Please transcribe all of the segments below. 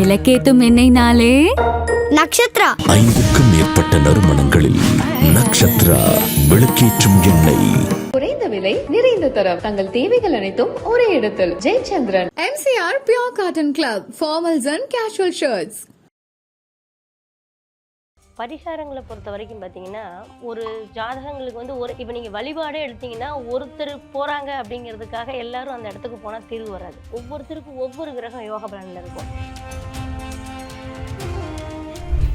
விளக்கேத்தும் எண்ணெய்னாலே நக்ஷத்ரா. ஐந்துக்கும் மேற்பட்ட நறுமணங்களில் நக்ஷத்ரா விளக்கேற்றும் எண்ணெய் குறைந்த விலை நிறைந்த தரம். தங்கள் தேவைகள் அனைத்தும் ஒரே இடத்தில். Jayachandran. MCR Pure Cotton Club, formals and casual shirts. பரிகாரங்களை பொறுத்த வரைக்கும் பார்த்தீங்கன்னா ஒரு ஜாதகங்களுக்கு வந்து ஒரு இப்போ நீங்கள் வழிபாடே எடுத்தீங்கன்னா ஒருத்தர் போகிறாங்க அப்படிங்கிறதுக்காக எல்லாரும் அந்த இடத்துக்கு போனால் தீர்வு வராது. ஒவ்வொருத்தருக்கும் ஒவ்வொரு கிரகம் யோக பலனில் இருக்கும்.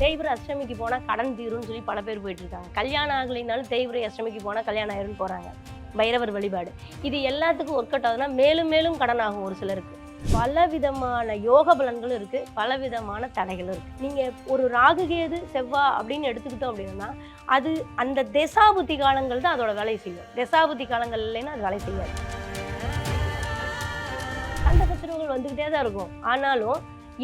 தேய்பிர அஷ்டமிக்கு போனால் கடன் தீரும்னு சொல்லி பல பேர் போயிட்டு இருக்காங்க. கல்யாணம் ஆகலைனாலும் தேய்பிரை அஷ்டமிக்கு போனால் கல்யாணம் ஆயிரும்னு போகிறாங்க பைரவர் வழிபாடு. இது எல்லாத்துக்கும் ஒர்க் அவுட் ஆகுதுன்னா மேலும் மேலும் கடன் ஆகும் ஒரு சிலருக்கு. பல விதமான யோக பலன்களும் இருக்கு பல விதமான தடைகளும் இருக்கு. நீங்க ஒரு ராகு கேது செவ்வாய் அப்படின்னு எடுத்துக்கிட்டோம் அப்படின்னா அது அந்த தெசாபுத்தி காலங்கள் தான் அதோட வேலையை செய்யும். திசாபுத்தி காலங்கள் இல்லைன்னா அது வேலை செய்யாது. அந்த சச்சரவுகள் வந்துக்கிட்டே தான் இருக்கும். ஆனாலும்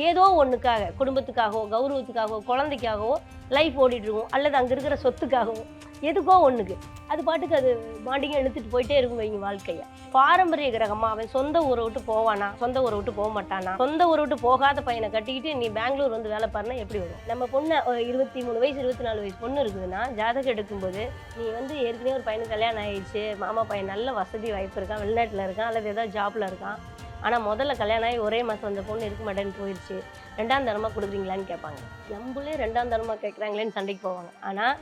ஏதோ ஒன்றுக்காக குடும்பத்துக்காகவோ கௌரவத்துக்காகவோ குழந்தைக்காகவோ லைஃப் ஓடிட்டு இருக்கும். அல்லது அங்கே இருக்கிற சொத்துக்காகவோ எதுக்கோ ஒண்ணுக்கு. அது பாட்டுக்கு அது மாண்டிங்க இழுத்துட்டு போயிட்டே இருக்கும் வைங்க வாழ்க்கைய. பாரம்பரிய கிரகமா அவன் சொந்த ஊரை விட்டு போவானா? சொந்த ஊரை விட்டு போக மாட்டானா? சொந்த ஊரை விட்டு போகாத பையனை கட்டிக்கிட்டு நீ பெங்களூர் வந்து வேலை பாருனா எப்படி வரும்? நம்ம பொண்ணு ஒரு இருபத்தி மூணு வயசு இருபத்தி நாலு வயசு பொண்ணு இருக்குதுன்னா ஜாதகம் எடுக்கும்போது நீ வந்து ஏற்கனவே ஒரு பையனுக்கு கல்யாணம் ஆயிடுச்சு மாமா பையன் நல்ல வசதி வாய்ப்பு இருக்கான் வெளிநாட்டில் இருக்கான் அல்லது ஏதாவது ஜாப்ல இருக்கான். ஆனால் முதல்ல கல்யாணம் ஆகி ஒரே மாதம் அந்த பொண்ணு இருக்க மாட்டேன்னு போயிடுச்சு ரெண்டாம் தரமாக கொடுக்குறீங்களான்னு கேட்பாங்க. நம்மளே ரெண்டாம் தரமாக கேட்குறாங்களேன்னு சண்டைக்கு போவாங்க. ஆனால்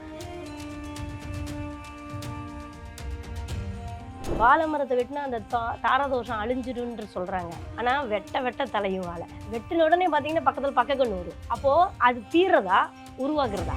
வாழை மரத்தை வெட்டினா அந்த தா தாரதோஷம் அழிஞ்சிடுன்ற சொல்கிறாங்க ஆனால் வெட்ட வெட்ட தலையும் வாழை. வெட்டின உடனே பார்த்தீங்கன்னா பக்கத்தில் பக்க கண்ணு வரும். அப்போது அது தீர்றதா உருவாக்குறதா?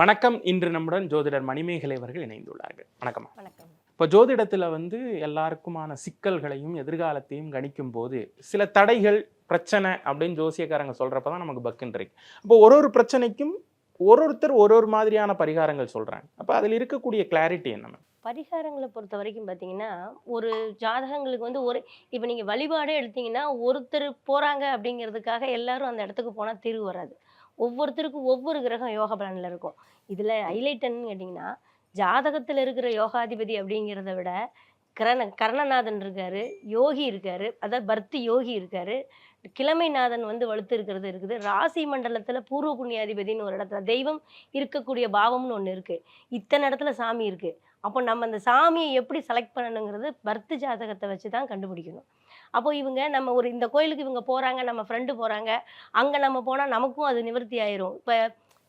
வணக்கம். இன்று நம்முடன் ஜோதிடர் மணிமேகலை அவர்கள் இணைந்துள்ளார்கள். வணக்கம். வணக்கம். இப்போ ஜோதிடத்தில் வந்து எல்லாருக்குமான சிக்கல்களையும் எதிர்காலத்தையும் கணிக்கும் போது சில தடைகள் பிரச்சனை அப்படின்னு ஜோசியக்காரங்க சொல்றப்ப தான் நமக்கு பக்குன்னு இருக்கு. அப்போ ஒரு ஒரு பிரச்சனைக்கும் ஒரு ஒருத்தர் ஒரு ஒரு மாதிரியான பரிகாரங்கள் சொல்கிறாங்க அப்போ அதில் இருக்கக்கூடிய கிளாரிட்டி என்ன பரிகாரங்களை பொறுத்த வரைக்கும் பார்த்தீங்கன்னா ஒரு ஜாதகங்களுக்கு வந்து ஒரு இப்போ நீங்கள் வழிபாடே எடுத்தீங்கன்னா ஒருத்தர் போகிறாங்க அப்படிங்கிறதுக்காக எல்லாரும் அந்த இடத்துக்கு போனால் தீர்வு வராது. ஒவ்வொருத்தருக்கும் ஒவ்வொரு கிரகம் யோக பலனில் இருக்கும். இதில் ஹைலைட் என்னன்னு கேட்டிங்கன்னா ஜாதகத்தில் இருக்கிற யோகாதிபதி அப்படிங்கிறத விட கரண கர்ணநாதன் இருக்காரு யோகி இருக்காரு அதாவது பர்த்தி யோகி இருக்காரு கிழமைநாதன் வந்து வலுத்து இருக்கிறது இருக்குது. ராசி மண்டலத்தில் பூர்வ புண்ணியாதிபதினு ஒரு இடத்துல தெய்வம் இருக்கக்கூடிய பாவம்னு ஒன்று இருக்குது இத்தனை இடத்துல சாமி இருக்குது அப்போ நம்ம அந்த சாமியை எப்படி செலக்ட் பண்ணணுங்கிறது பர்த் ஜாதகத்தை வச்சு தான் கண்டுபிடிக்கணும். அப்போ இவங்க நம்ம ஒரு இந்த கோயிலுக்கு இவங்க போகிறாங்க நம்ம ஃப்ரெண்டு போகிறாங்க அங்கே நம்ம போனால் நமக்கும் அது நிவர்த்தி ஆயிரும். இப்போ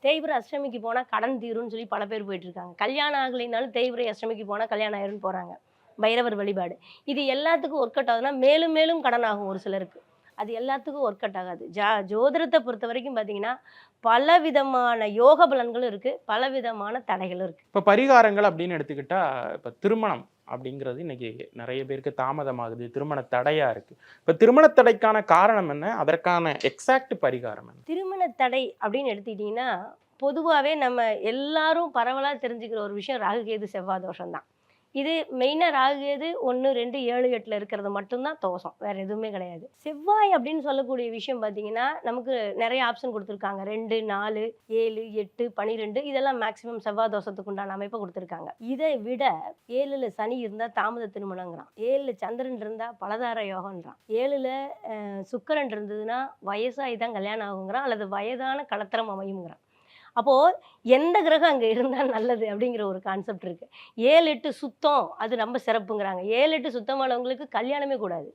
தேய்பிர அஷ்டமிக்கு போனால் கடன் தீரும்னு சொல்லி பல பேர் போயிட்டு இருக்காங்க. கல்யாணம் ஆகலைனாலும் தேய்பிரை அஷ்டமிக்கு போனால் கல்யாணம் ஆயிரும்னு போகிறாங்க பைரவர் வழிபாடு. இது எல்லாத்துக்கும் ஒர்க் அவுட் ஆகுதுன்னா மேலும் மேலும் கடன் ஆகும் ஒரு சிலருக்கு. அது எல்லாத்துக்கும் ஒர்க் அவுட் ஆகாது. ஜா ஜோதிடத்தை பொறுத்த வரைக்கும் பார்த்தீங்கன்னா பல விதமான யோக பலன்களும் இருக்குது பல விதமான தடைகளும் இருக்குது இப்போ பரிகாரங்கள் அப்படின்னு எடுத்துக்கிட்டா இப்போ திருமணம் அப்படிங்கிறது இன்னைக்கு நிறைய பேருக்கு தாமதமாகுது. திருமண தடையா இருக்கு. இப்போ திருமண தடைக்கான காரணம் என்ன? அதற்கான எக்ஸாக்ட் பரிகாரம் என்ன? திருமண தடை அப்படின்னு எடுத்துக்கிட்டிங்கன்னா பொதுவாகவே நம்ம எல்லாரும் பரவலாக தெரிஞ்சுக்கிற ஒரு விஷயம் ராகு கேது செவ்வாய் தோஷம் தான் இது மெயினாக ராகுது ஒன்று ரெண்டு ஏழு எட்டில் இருக்கிறது மட்டும்தான் தோஷம். வேறு எதுவுமே கிடையாது. செவ்வாய் அப்படின்னு சொல்லக்கூடிய விஷயம் பார்த்தீங்கன்னா நமக்கு நிறைய ஆப்ஷன் கொடுத்துருக்காங்க. ரெண்டு நாலு ஏழு எட்டு பனிரெண்டு இதெல்லாம் மேக்ஸிமம் செவ்வாய் தோஷத்துக்கு உண்டான அமைப்பை கொடுத்துருக்காங்க. இதை விட ஏழில் சனி இருந்தால் தாமத திருமணங்கிறான். ஏழில் சந்திரன் இருந்தால் பலதார யோகன்றான் ஏழில் சுக்கரன் இருந்ததுன்னா வயசாகி தான் கல்யாணம் ஆகுங்கிறான். அல்லது வயதான கலத்திரம் அமையுங்கிறான். அப்போது எந்த கிரகம் அங்கே இருந்தால் நல்லது அப்படிங்கிற ஒரு கான்செப்ட் இருக்குது ஏழு எட்டு சுத்தம் அது ரொம்ப சிறப்புங்கிறாங்க. ஏழு எட்டு சுத்தமானவங்களுக்கு கல்யாணமே கூடாது.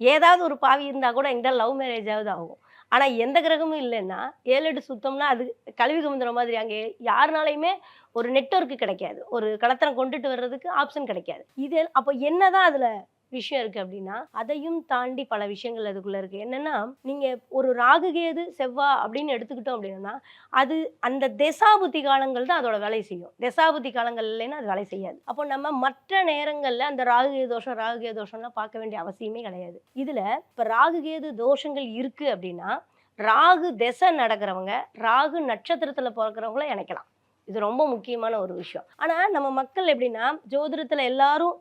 ஏதாவது ஒரு பாவி இருந்தால் கூட எங்கிட்ட லவ் மேரேஜாவது ஆகும். ஆனால் எந்த கிரகமும் இல்லைன்னா ஏழு எட்டு சுத்தம்னா அது கல்வி கமுந்துற மாதிரி அங்கே யாருனாலையுமே ஒரு நெட்ஒர்க்கு கிடைக்காது. ஒரு கலத்தனை கொண்டுட்டு வர்றதுக்கு ஆப்ஷன் கிடைக்காது. இது அப்போ என்ன தான் அதில் விஷயம் இருக்குது அப்படின்னா அதையும் தாண்டி பல விஷயங்கள் அதுக்குள்ளே இருக்குது என்னென்னா நீங்கள் ஒரு ராகு கேது செவ்வாய் அப்படின்னு எடுத்துக்கிட்டோம் அப்படின்னா அது அந்த தசாபுத்தி காலங்கள் தான் அதோட வேலையை செய்யும். தசாபுத்தி காலங்கள் இல்லைன்னா அது வேலை செய்யாது. அப்போ நம்ம மற்ற நேரங்களில் அந்த ராகுகேது தோஷம் ராகுகேது தோஷம்லாம் பார்க்க வேண்டிய அவசியமே கிடையாது. இதில் இப்போ ராகுகேது தோஷங்கள் இருக்குது அப்படின்னா ராகு திசை நடக்கிறவங்க ராகு நட்சத்திரத்தில் பிறக்கிறவங்கள இணைக்கலாம். இது ரொம்ப முக்கியமான ஒரு விஷயம். ஆனால் நம்ம மக்கள் எப்படின்னா ஜோதிடத்தில் எல்லாரும்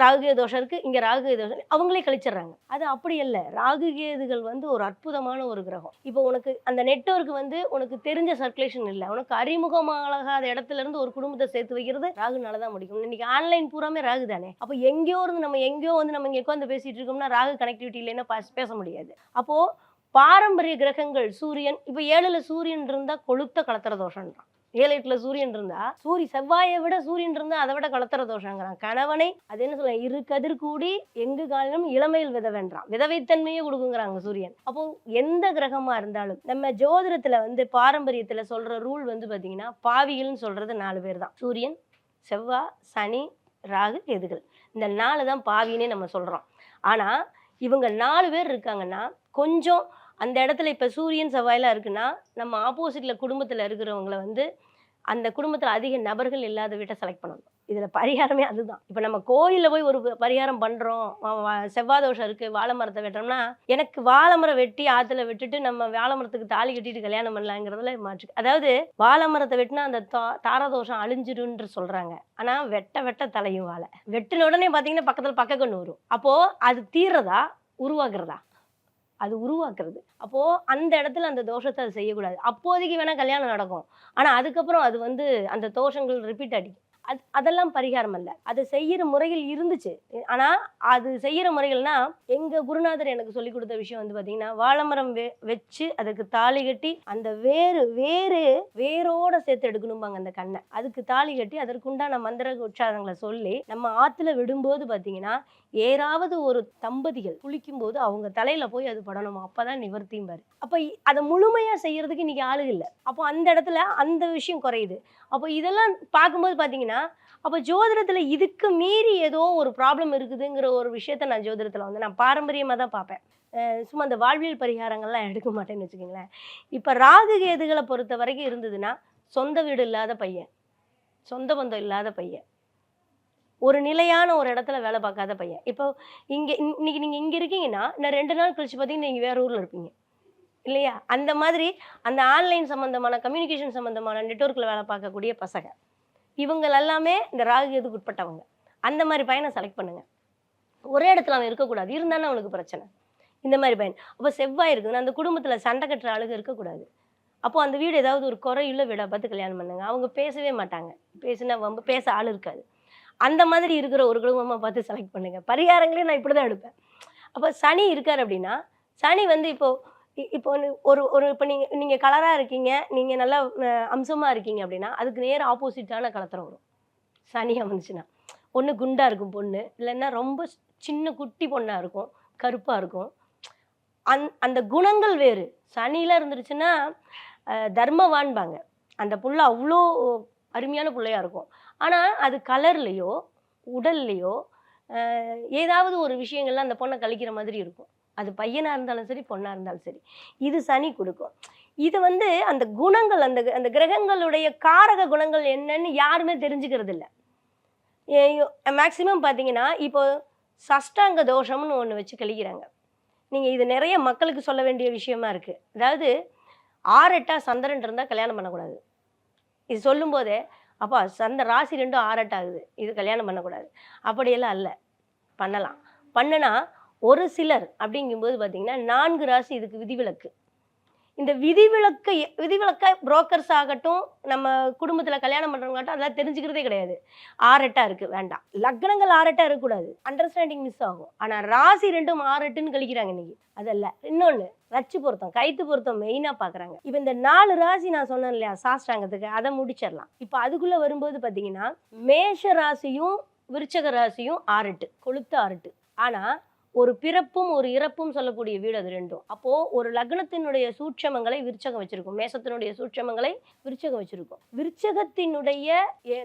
ராகுகே தோஷம் இருக்குது இங்கே ராகுகே தோஷம் அவங்களே கழிச்சிடுறாங்க. அது அப்படி இல்லை ராகுகேதுகள் வந்து ஒரு அற்புதமான ஒரு கிரகம். இப்போ உனக்கு அந்த நெட்வொர்க் வந்து உனக்கு தெரிஞ்ச சர்க்குலேஷன் இல்லை. உனக்கு அறிமுகமாகாத இடத்துல இருந்து ஒரு குடும்பத்தை சேர்த்து வைக்கிறது ராகுனால தான் முடிக்கும். இன்னைக்கு ஆன்லைன் பூராமே ராகு தானே அப்போ எங்கேயோ இருந்து நம்ம எங்கேயோ வந்து நம்ம இங்கே உட்காந்து பேசிகிட்டு இருக்கோம்னா ராகு கனெக்டிவிட்டி இல்லைன்னா பா- பேச முடியாது. அப்போது பாரம்பரிய கிரகங்கள் சூரியன் இப்போ ஏழில் சூரியன் இருந்தால் கொளுத்த கலத்துற தோஷம் தான் ஏழு எட்டுல சூரியன் இருந்தா சூரிய செவ்வாயை விட சூரியன் இருந்தா அதை விட கலத்திர தோஷங்கிறான். கணவனை அது என்ன சொல்ல இரு கதிர் கூடி எங்கு காலிலும் இளமையில் வித வேண்டாம் விதவைத்தன்மையே கொடுக்குங்கிறாங்க சூரியன். அப்போ எந்த கிரகமா இருந்தாலும் நம்ம ஜோதிடத்துல வந்து பாரம்பரியத்துல சொல்ற ரூல் வந்து பாத்தீங்கன்னா பாவிகள்னு சொல்றது நாலு பேர் தான். சூரியன் செவ்வாய் சனி ராகு எதுகள். இந்த நாலு தான் பாவினே நம்ம சொல்றோம். ஆனா இவங்க நாலு பேர் இருக்காங்கன்னா கொஞ்சம் அந்த இடத்துல இப்போ சூரியன் செவ்வாயெல்லாம் இருக்குன்னா நம்ம ஆப்போசிட்டில் குடும்பத்தில் இருக்கிறவங்கள வந்து அந்த குடும்பத்தில் அதிக நபர்கள் இல்லாத வீட்டை செலக்ட் பண்ணணும். இதில் பரிகாரமே அதுதான். இப்போ நம்ம கோயிலில் போய் ஒரு பரிகாரம் பண்ணுறோம் செவ்வாய் தோஷம் இருக்குது வாழை மரத்தை வெட்டோம்னா எனக்கு வாழை மரம் வெட்டி ஆற்றுல விட்டுட்டு நம்ம வாழை மரத்துக்கு தாலி கட்டிட்டு கல்யாணம் பண்ணலாங்கிறதுல மாற்று. அதாவது வாழை மரத்தை வெட்டினா அந்த தா தாரதோஷம் அழிஞ்சிருன்ற சொல்கிறாங்க ஆனால் வெட்ட வெட்ட தலையும் வாழை. வெட்டின உடனே பார்த்தீங்கன்னா பக்கத்தில் பக்க கண்ணு வரும் அப்போது அது தீர்றதா உருவாக்குறதா? அது உருவாக்குறது. அப்போது அந்த இடத்துல அந்த தோஷத்தை அது செய்யக்கூடாது. அப்போதைக்கு வேணால் கல்யாணம் நடக்கும். ஆனால் அதுக்கப்புறம் அது வந்து அந்த தோஷங்கள் ரிப்பீட் அடிக்கும் அது அதெல்லாம் பரிகாரம் அல்ல. அது செய்கிற முறையில் இருந்துச்சு. ஆனால் அது செய்கிற முறைகள்னா எங்கள் குருநாதர் எனக்கு சொல்லி கொடுத்த விஷயம் வந்து பார்த்தீங்கன்னா வாழைமரம் வெ வச்சு அதுக்கு தாலி கட்டி அந்த வேறு வேறு வேரோட சேர்த்து எடுக்கணும்பாங்க அந்த கண்ணை. அதுக்கு தாலி கட்டி அதற்குண்டான மந்திர உச்சாரங்களை சொல்லி நம்ம ஆற்றுல விடும்போது பார்த்தீங்கன்னா ஏறாவது ஒரு தம்பதிகள் குளிக்கும் போது அவங்க தலையில போய் அது படணும். அப்பதான் நிவர்த்திம்பாரு அப்ப அதை முழுமையா செய்யறதுக்கு இன்னைக்கு ஆளு இல்லை. அப்போ அந்த இடத்துல அந்த விஷயம் குறையுது. அப்போ இதெல்லாம் பார்க்கும்போது பாத்தீங்கன்னா அப்போ ஜோதிடத்துல இதுக்கு மீறி ஏதோ ஒரு ப்ராப்ளம் இருக்குதுங்கிற ஒரு விஷயத்த நான் ஜோதிடத்துல வந்து நான் பாரம்பரியமா தான் பார்ப்பேன். சும்மா அந்த வாழ்வியல் பரிகாரங்கள்லாம் எடுக்க மாட்டேன்னு வச்சுக்கோங்களேன். இப்போ ராகு கேதுகளை பொறுத்த வரைக்கும் இருந்ததுன்னா சொந்த வீடு இல்லாத பையன். சொந்த பந்தம் இல்லாத பையன். ஒரு நிலையான ஒரு இடத்துல வேலை பார்க்காத பையன். இப்போ இங்கே இன்னைக்கு நீங்கள் இங்கே இருக்கீங்கன்னா நான் ரெண்டு நாள் கழிச்சு பார்த்தீங்கன்னா நீங்கள் வேறு ஊரில் இருப்பீங்க. இல்லையா? அந்த மாதிரி அந்த ஆன்லைன் சம்மந்தமான கம்யூனிகேஷன் சம்மந்தமான நெட்வொர்க்கில் வேலை பார்க்கக்கூடிய பசங்க. இவங்க எல்லாமே இந்த ராகு எதுக்கு உட்பட்டவங்க. அந்த மாதிரி பையனை செலக்ட் பண்ணுங்கள் ஒரே இடத்துல அவன் இருக்கக்கூடாது. இருந்தாலும் அவனுக்கு பிரச்சனை. இந்த மாதிரி பையன். அப்போ செவ்வாய் இருக்குதுன்னா அந்த குடும்பத்தில் சண்டை கட்டுற ஆளுங்க இருக்கக்கூடாது. அப்போ அந்த வீடு ஏதாவது ஒரு குறையுள்ள வீடாக பார்த்து கல்யாணம் பண்ணுங்க. அவங்க பேசவே மாட்டாங்க. பேசினா வம்பு பேச ஆள் இருக்காது. அந்த மாதிரி இருக்கிற ஒரு குடும்பமாக பார்த்து செலக்ட் பண்ணுங்க. பரிகாரங்களையும் நான் இப்படி தான் எடுப்பேன். அப்போ சனி இருக்கார் அப்படின்னா சனி வந்து இப்போ இ- இப்போ ஒரு ஒரு இப்போ நீங்கள் நீங்கள் கலராக இருக்கீங்க நீங்கள் நல்லா அம்சமாக இருக்கீங்க அப்படின்னா அதுக்கு நேர் ஆப்போசிட்டான கலத்திரம் வரும். சனி அமைஞ்சுன்னா ஒன்று குண்டாக இருக்கும் பொண்ணு இல்லைன்னா ரொம்ப சின்ன குட்டி பொண்ணாக இருக்கும் கருப்பாக இருக்கும். அந் அந்த குணங்கள் வேறு. சனியில் இருந்துருச்சுன்னா தர்மவான்பாங்க. அந்த புள்ள அவ்வளோ அருமையான பிள்ளையாக இருக்கும். ஆனால் அது கலர்லேயோ உடல்லையோ ஏதாவது ஒரு விஷயங்கள்லாம் அந்த பொண்ணை கழிக்கிற மாதிரி இருக்கும். அது பையனாக இருந்தாலும் சரி பொண்ணாக இருந்தாலும் சரி. இது சனி கொடுக்கும். இது வந்து அந்த குணங்கள் அந்த அந்த கிரகங்களுடைய காரக குணங்கள் என்னன்னு யாருமே தெரிஞ்சுக்கிறது இல்லை மேக்சிமம் பார்த்தீங்கன்னா இப்போ சஷ்டாங்க தோஷம்னு ஒன்று வச்சு கழிக்கிறாங்க. நீங்கள் இது நிறைய மக்களுக்கு சொல்ல வேண்டிய விஷயமா இருக்குது அதாவது ஆறெட்டா சந்திரன் இருந்தால் கல்யாணம் பண்ணக்கூடாது. இது சொல்லும்போதே அப்பா அந்த ராசி ரெண்டும் ஆரட் ஆகுது இது கல்யாணம் பண்ணக்கூடாது. அப்படியெல்லாம் அல்ல. பண்ணலாம். பண்ணுனா ஒரு சிலர் அப்படிங்கும்போது பார்த்தீங்கன்னா நான்கு ராசி இதுக்கு விதிவிலக்கு. இந்த விதிவிலக்கு விதிவிலக்க புரோக்கர்ஸ் ஆகட்டும் நம்ம குடும்பத்தில் கல்யாணம் பண்ணுறவங்கட்டும் அதெல்லாம் தெரிஞ்சுக்கிறதே கிடையாது. ஆறெட்டா இருக்கு. வேண்டாம். லக்னங்கள் ஆறெட்டா இருக்கக்கூடாது. அண்டர்ஸ்டாண்டிங் மிஸ் ஆகும். ஆனால் ராசி ரெண்டும் ஆறெட்டுன்னு கழிக்கிறாங்க இன்னைக்கு. அதல்ல. இன்னொன்று ரச்சு பொருத்தம் கைத்து பொருத்தம் மெயினாக பார்க்குறாங்க இப்போ இந்த நாலு ராசி நான் சொன்னேன் இல்லையா சாஸ்திராங்கத்துக்கு அதை முடிச்சிடலாம். இப்போ அதுக்குள்ளே வரும்போது பார்த்தீங்கன்னா மேஷ ராசியும் விருச்சக ராசியும் ஆரட்டு கொளுத்து ஆரட்டு ஆனால் ஒரு பிறப்பும் ஒரு இறப்பும் சொல்லக்கூடிய வீடு அது ரெண்டும். அப்போ ஒரு லக்னத்தினுடைய சூட்சமங்களை விருச்சகம் வச்சிருக்கும். மேசத்தினுடைய சூட்சமங்களை விருச்சகம் வச்சிருக்கும். விருச்சகத்தினுடைய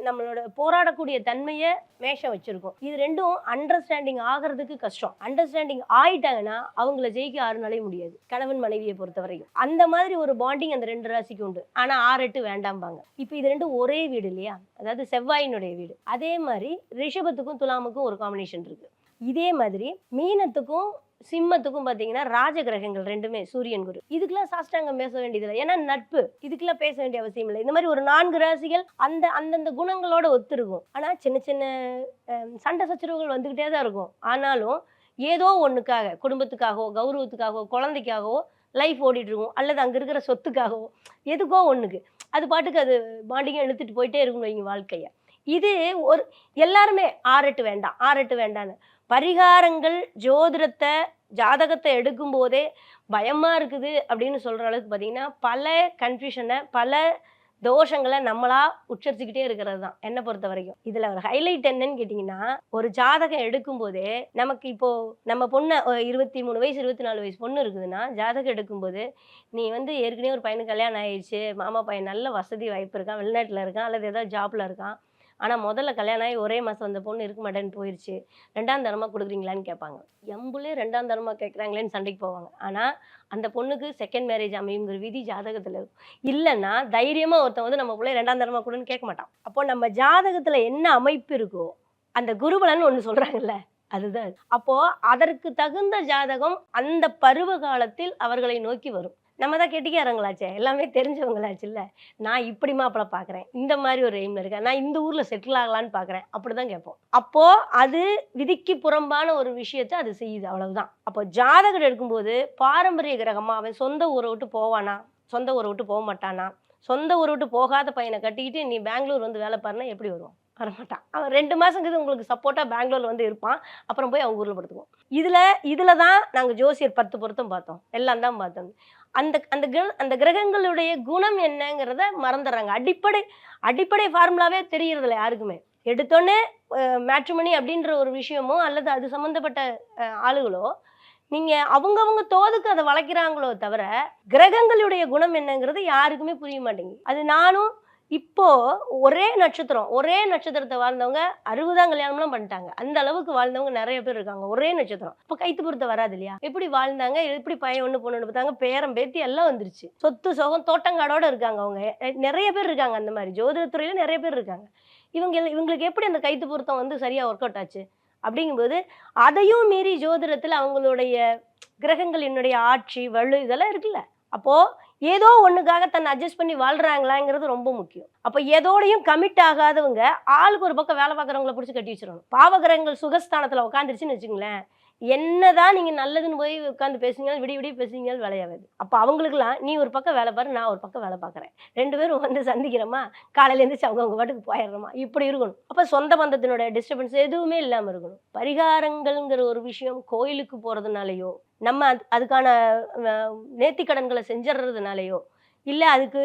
நம்மளோட போராடக்கூடிய தன்மையை மேஷம் வச்சிருக்கும். இது ரெண்டும் அண்டர்ஸ்டாண்டிங் ஆகிறதுக்கு கஷ்டம். அண்டர்ஸ்டாண்டிங் ஆயிட்டாங்கன்னா அவங்கள ஜெயிக்க யாருனாலே முடியாது. கணவன் மனைவியை பொறுத்த வரைக்கும் அந்த மாதிரி ஒரு பாண்டிங் அந்த ரெண்டு ராசிக்கு உண்டு. ஆனா ஆறு எட்டு வேண்டாம்பாங்க. இப்போ இது ரெண்டும் ஒரே வீடு இல்லையா? அதாவது செவ்வாயினுடைய வீடு. அதே மாதிரி ரிஷபத்துக்கும் துலாமுக்கும் ஒரு காம்பினேஷன் இருக்கு. இதே மாதிரி மீனத்துக்கும் சிம்மத்துக்கும் பார்த்தீங்கன்னா ராஜ கிரகங்கள் ரெண்டுமே சூரியன் குரு. இதுக்கெல்லாம் சாஸ்திராங்கம் பேச வேண்டியதில்லை. ஏன்னா நட்பு. இதுக்கெல்லாம் பேச வேண்டிய அவசியம் இல்லை. இந்த மாதிரி ஒரு நான்கு ராசிகள் அந்த அந்தந்த குணங்களோட ஒத்துருக்கும். ஆனால் சின்ன சின்ன சண்டை சச்சரவுகள் வந்துக்கிட்டே தான் இருக்கும். ஆனாலும் ஏதோ ஒன்றுக்காக குடும்பத்துக்காகவோ கௌரவத்துக்காகவோ குழந்தைக்காகவோ லைஃப் ஓடிட்டுருக்கும் அல்லது அங்கே இருக்கிற சொத்துக்காகவோ எதுக்கோ ஒன்றுக்கு அது பாட்டுக்கு அது பாண்டிங்க இழுத்துட்டு போயிட்டே இருக்கணும் எங்கள் வாழ்க்கையை. இது ஒரு எல்லாருமே ஆறட்டு வேண்டாம் ஆறட்டு வேண்டான்னு பரிகாரங்கள் ஜோதிடத்தை ஜாதகத்தை எடுக்கும்போதே பயமாக இருக்குது அப்படின்னு சொல்கிற அளவுக்கு பார்த்தீங்கன்னா பல கன்ஃபியூஷனை பல தோஷங்களை நம்மளா உச்சரிச்சுக்கிட்டே இருக்கிறது தான். என்னை பொறுத்த வரைக்கும். இதில் ஒரு ஹைலைட் என்னன்னு கேட்டிங்கன்னா ஒரு ஜாதகம் எடுக்கும்போதே நமக்கு இப்போது நம்ம பொண்ணை இருபத்தி மூணு வயசு இருபத்தி நாலு வயசு பொண்ணு இருக்குதுன்னா ஜாதகம் எடுக்கும்போது நீ வந்து ஏற்கனவே ஒரு பையனுக்கு கல்யாணம் ஆயிடுச்சு மாமா பையன் நல்ல வசதி வாய்ப்பு இருக்கான் வெளிநாட்டில் இருக்கான் அல்லது ஏதாவது ஜாப்பில் இருக்கான் ஆனால் முதல்ல கல்யாணம் ஆகி ஒரே மாதம் அந்த பொண்ணு இருக்க மாட்டேன்னு போயிடுச்சு ரெண்டாம் தரமாக கொடுக்குறீங்களான்னு கேட்பாங்க. எம்புலே ரெண்டாம் தரமாக கேட்குறாங்களேன்னு சண்டைக்கு போவாங்க. ஆனால் அந்த பொண்ணுக்கு செகண்ட் மேரேஜ் அமையுங்கிற விதி ஜாதகத்தில் இருக்கும் இல்லைன்னா தைரியமாக ஒருத்தன் வந்து நம்ம பிள்ளை ரெண்டாம் தரமாக கொடுன்னு கேட்க மாட்டான். அப்போ நம்ம ஜாதகத்தில் என்ன அமைப்பு இருக்கோ அந்த குருபலன் ஒன்று சொல்கிறாங்கல்ல அதுதான் அப்போது அப்போ அதற்கு தகுந்த ஜாதகம் அந்த பருவ காலத்தில் அவர்களை நோக்கி வரும். நம்ம தான் கெட்டிக்காரங்களாச்சே எல்லாமே தெரிஞ்சவங்களாச்சு இல்லை நான் இப்படி மாப்பிள்ள பார்க்குறேன் இந்த மாதிரி ஒரு எய்மில் இருக்கேன் நான் இந்த ஊரில் செட்டில் ஆகலான்னு பார்க்குறேன் அப்படி தான் கேட்போம். அப்போது அது விதிக்கு புறம்பான ஒரு விஷயத்தை அது செய்யுது அவ்வளவுதான். அப்போ ஜாதகம் எடுக்கும்போது பாரம்பரிய கிரகமாக அவன் சொந்த ஊரை விட்டு போவானா சொந்த ஊரை விட்டு போக மாட்டானா சொந்த ஊரை விட்டு போகாத பையனை கட்டிக்கிட்டு நீ பெங்களூர் வந்து வேலை பாருனா எப்படி வருவான்? வரமாட்டான். அவன் ரெண்டு மாதங்கிறது உங்களுக்கு சப்போர்ட்டாக பெங்களூரில் வந்து இருப்பான் அப்புறம் போய் அவங்க ஊரில் படுத்துக்குவோம் இதில் இதில் தான் நாங்கள் ஜோசியர் பத்து பொருத்தம் பார்த்தோம் எல்லாம் தான் பார்த்தோம். அந்த அந்த கிர அந்த கிரகங்களுடைய குணம் என்னங்கிறத மறந்துடுறாங்க அடிப்படை அடிப்படை ஃபார்முலாவே தெரியறதில்ல யாருக்குமே. எடுத்தோன்னே மேட்ரிமணி அப்படின்ற ஒரு விஷயமோ அல்லது அது சம்மந்தப்பட்ட ஆளுகளோ நீங்கள் அவங்கவுங்க தோதுக்கு அதை வளைக்கிறாங்களோ தவிர கிரகங்களுடைய குணம் என்னங்கிறது யாருக்குமே புரிய மாட்டேங்குது. அது நானும் இப்போ ஒரே நட்சத்திரம் ஒரே நட்சத்திரத்தை வாழ்ந்தவங்க அறுபதாம் கல்யாணம்லாம் பண்ணிட்டாங்க. அந்த அளவுக்கு வாழ்ந்தவங்க நிறைய பேர் இருக்காங்க. ஒரே நட்சத்திரம். இப்போ கைத்து பொருத்த வராது இல்லையா? எப்படி வாழ்ந்தாங்க? எப்படி பையன் ஒன்று பொண்ணு பார்த்தாங்க? பேரம் பேத்தி எல்லாம் வந்துருச்சு. சொத்து சுகம் தோட்டங்காடோட இருக்காங்க அவங்க. நிறைய பேர் இருக்காங்க அந்த மாதிரி. ஜோதிடத்துறையில நிறைய பேர் இருக்காங்க. இவங்க இவங்களுக்கு எப்படி அந்த கைத்து பொருத்தம் வந்து சரியா ஒர்க் அவுட் ஆச்சு? அப்படிங்கும்போது அதையும் மீறி ஜோதிடத்தில் அவங்களுடைய கிரகங்களினுடைய ஆட்சி வலு இதெல்லாம் இருக்குல்ல. அப்போது ஏதோ ஒன்றுக்காக தன்னை அட்ஜஸ்ட் பண்ணி வாழ்கிறாங்களாங்கிறது ரொம்ப முக்கியம். அப்போ எதோடையும் கமிட் ஆகாதவங்க ஆளுக்கு ஒரு பக்கம் வேலை பார்க்குறவங்கள பிடிச்சி கட்டி வச்சிடணும். பாவகிரகங்கள் சுகஸ்தானத்தில் உட்காந்துருச்சுன்னு வச்சுங்களேன் என்னதான் நீங்கள் நல்லதுன்னு போய் உட்காந்து பேசுனீங்க விடிய விடிய பேசுனீங்க விளையாது அப்போ அவங்களுக்குலாம் நீ ஒரு பக்கம் வேலை பாரு நான் ஒரு பக்கம் வேலை பார்க்குறேன். ரெண்டு பேரும் வந்து சந்திக்கிறோமா காலையில அவங்க அவங்க பாட்டுக்கு போயிடுறோமா இப்படி இருக்கணும். அப்போ சொந்த பந்தத்தினுடைய டிஸ்டர்பன்ஸ் எதுவுமே இல்லாமல் இருக்கணும். பரிகாரங்கள்ங்கிற ஒரு விஷயம் கோயிலுக்கு போகிறதுனாலையோ நம்ம அது- அதுக்கான நேர்த்திக்கடன்களை செஞ்சிடுறதுனாலையோ இல்லை அதுக்கு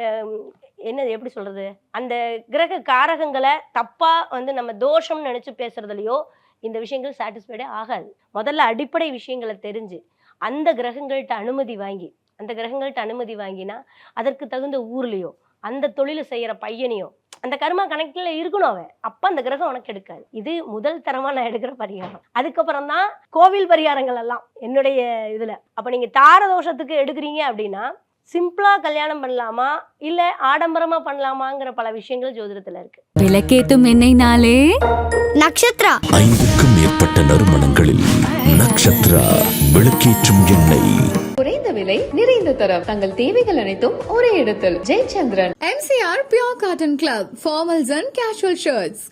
என்னது என்ன எப்படி சொல்கிறது அந்த கிரக காரகங்களை தப்பாக வந்து நம்ம தோஷம்னு நினச்சி பேசுகிறதுலையோ இந்த விஷயங்கள் சாட்டிஸ்ஃபைடே ஆகாது. முதல்ல அடிப்படை விஷயங்களை தெரிஞ்சு அந்த கிரகங்கள்கிட்ட அனுமதி வாங்கி அந்த கிரகங்கள்கிட்ட அனுமதி வாங்கினா அதற்கு தகுந்த ஊர்லேயோ அந்த தொழிலை செய்கிற பையனையோ அந்த கர்மா கணக்கில் இருக்கணும் அவன். அப்போ அந்த கிரகம் உனக்கு எடுக்காது. இது முதல் தரமாக நான் எடுக்கிற பரிகாரம். அதுக்கப்புறம் தான் கோவில் பரிகாரங்கள் எல்லாம் என்னுடைய இதில். அப்போ நீங்கள் தார தோஷத்துக்கு எடுக்கிறீங்க அப்படின்னா சிம்பிளாக கல்யாணம் பண்ணலாமா? இல்லை ஆடம்பரமாக பண்ணலாமாங்கிற பல விஷயங்கள் ஜோதிடத்தில் இருக்கு. விளக்கேத்தும் எண்ணெய்னாலே நக்ஷத்ரா ஐந்துக்கும் மேற்பட்ட நறுமணங்களில் நக்ஷத்ரா விளக்கேற்றும் எண்ணெய் விலை நிறைந்த தரம். தங்கள் தேவைகள் அனைத்தும் ஒரே இடத்தில். Jayachandran. MCR pure cotton club formals and casual shirts